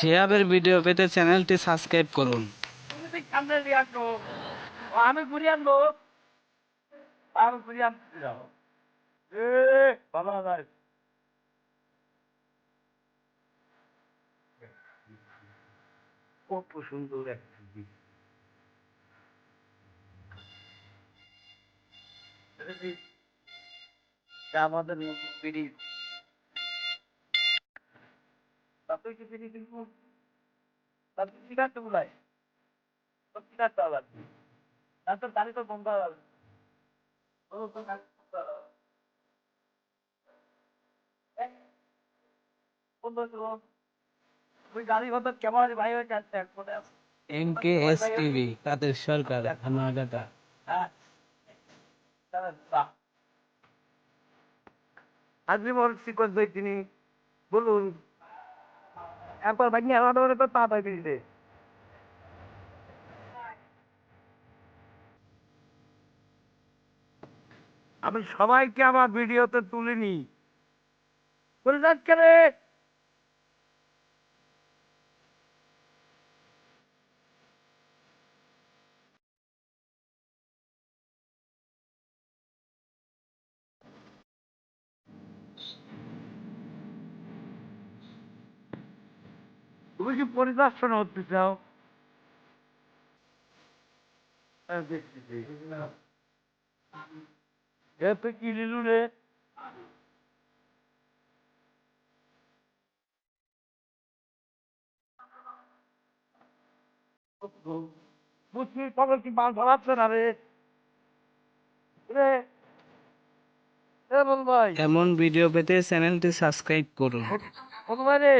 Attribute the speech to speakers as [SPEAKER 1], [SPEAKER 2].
[SPEAKER 1] শেয়াবের video পেতে চ্যানেলটি subscribe করুন।
[SPEAKER 2] আমি ঘুরি আনব। আমি ঘুরি আনব এ, বাবা কত সুন্দর একটা এটা আমাদের কি বলাই আবার তারপর গাড়ি তো বন্ধ হবে। ও তো গাড়ি বন্ধ হবে। এই, বন্ধ হয়েছে বল। ওই গাড়ি বন্ধ ক্যামেরা ভাই হয়ে যাচ্ছে একবারে
[SPEAKER 1] এম কে এস টিভি তাদের সরকার হানাগাটা
[SPEAKER 2] দুই তিনি। বলুন, একবার ভাগ্নি তো তাড়াতাড়ি দিতে আমি সবাইকে আমার ভিডিওতে তুলে নি বলে যাচ্ছে তুমি কি পরিদর্শন হতে চাও? হ্যাঁ, দেখছি, দেখছি। এ তো কি লিলু রে? বুঝছি তবে কি মাল ধরাচ্ছে না রে?
[SPEAKER 1] এমন ভিডিও পেতে চ্যানেলটি সাবস্ক্রাইব করুন।
[SPEAKER 2] রে?